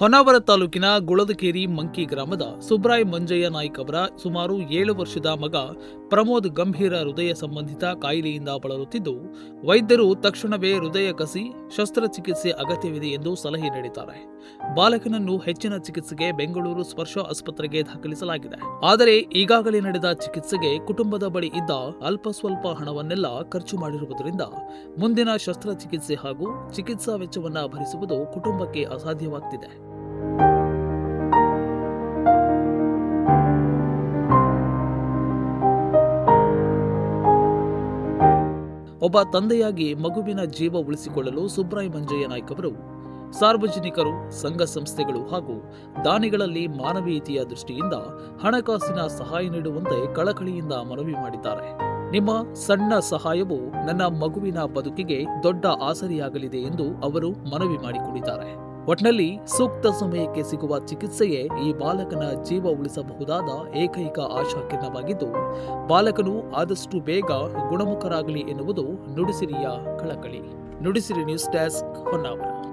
ಹೊನ್ನಾವರ ತಾಲೂಕಿನ ಗುಳದಕೇರಿ ಮಂಕಿ ಗ್ರಾಮದ ಸುಬ್ರಾಯ್ ಮಂಜಯ್ಯ ನಾಯ್ಕ್ ಅವರ ಸುಮಾರು ಏಳು ವರ್ಷದ ಮಗ ಪ್ರಮೋದ್ ಗಂಭೀರ ಹೃದಯ ಸಂಬಂಧಿತ ಕಾಯಿಲೆಯಿಂದ ಬಳಲುತ್ತಿದ್ದು, ವೈದ್ಯರು ತಕ್ಷಣವೇ ಹೃದಯ ಕಸಿ ಶಸ್ತ್ರಚಿಕಿತ್ಸೆ ಅಗತ್ಯವಿದೆ ಎಂದು ಸಲಹೆ ನೀಡಿದ್ದಾರೆ. ಬಾಲಕನನ್ನು ಹೆಚ್ಚಿನ ಚಿಕಿತ್ಸೆಗೆ ಬೆಂಗಳೂರು ಸ್ಪರ್ಶ ಆಸ್ಪತ್ರೆಗೆ ದಾಖಲಿಸಲಾಗಿದೆ. ಆದರೆ ಈಗಾಗಲೇ ನಡೆದ ಚಿಕಿತ್ಸೆಗೆ ಕುಟುಂಬದ ಬಳಿ ಇದ್ದ ಅಲ್ಪ ಸ್ವಲ್ಪ ಹಣವನ್ನೆಲ್ಲ ಖರ್ಚು ಮಾಡಿರುವುದರಿಂದ ಮುಂದಿನ ಶಸ್ತ್ರಚಿಕಿತ್ಸೆ ಹಾಗೂ ಚಿಕಿತ್ಸಾ ವೆಚ್ಚವನ್ನು ಭರಿಸುವುದು ಕುಟುಂಬಕ್ಕೆ ಅಸಾಧ್ಯವಾಗ್ತಿದೆ. ಒಬ್ಬ ತಂದೆಯಾಗಿ ಮಗುವಿನ ಜೀವ ಉಳಿಸಿಕೊಳ್ಳಲು ಸುಬ್ರಾಯ್ ಮಂಜಯ್ಯ ನಾಯ್ಕ್ ಅವರು ಸಾರ್ವಜನಿಕರು, ಸಂಘ ಸಂಸ್ಥೆಗಳು ಹಾಗೂ ದಾನಿಗಳಲ್ಲಿ ಮಾನವೀಯತೆಯ ದೃಷ್ಟಿಯಿಂದ ಹಣಕಾಸಿನ ಸಹಾಯ ನೀಡುವಂತೆ ಕಳಕಳಿಯಿಂದ ಮನವಿ ಮಾಡಿದ್ದಾರೆ. ನಿಮ್ಮ ಸಣ್ಣ ಸಹಾಯವು ನನ್ನ ಮಗುವಿನ ಬದುಕಿಗೆ ದೊಡ್ಡ ಆಸರಿಯಾಗಲಿದೆ ಎಂದು ಅವರು ಮನವಿ ಮಾಡಿಕೊಂಡಿದ್ದಾರೆ. ಒಟ್ನಲ್ಲಿ ಸೂಕ್ತ ಸಮಯಕ್ಕೆ ಸಿಗುವ ಚಿಕಿತ್ಸೆಯೇ ಈ ಬಾಲಕನ ಜೀವ ಉಳಿಸಬಹುದಾದ ಏಕೈಕ ಆಶಾಕಿರಣವಾಗಿದ್ದು ಬಾಲಕನು ಆದಷ್ಟು ಬೇಗ ಗುಣಮುಖರಾಗಲಿ ಎನ್ನುವುದು ನುಡಿಸಿರಿಯ ಕಳಕಳಿ. Nudisiri news desk Honnavar.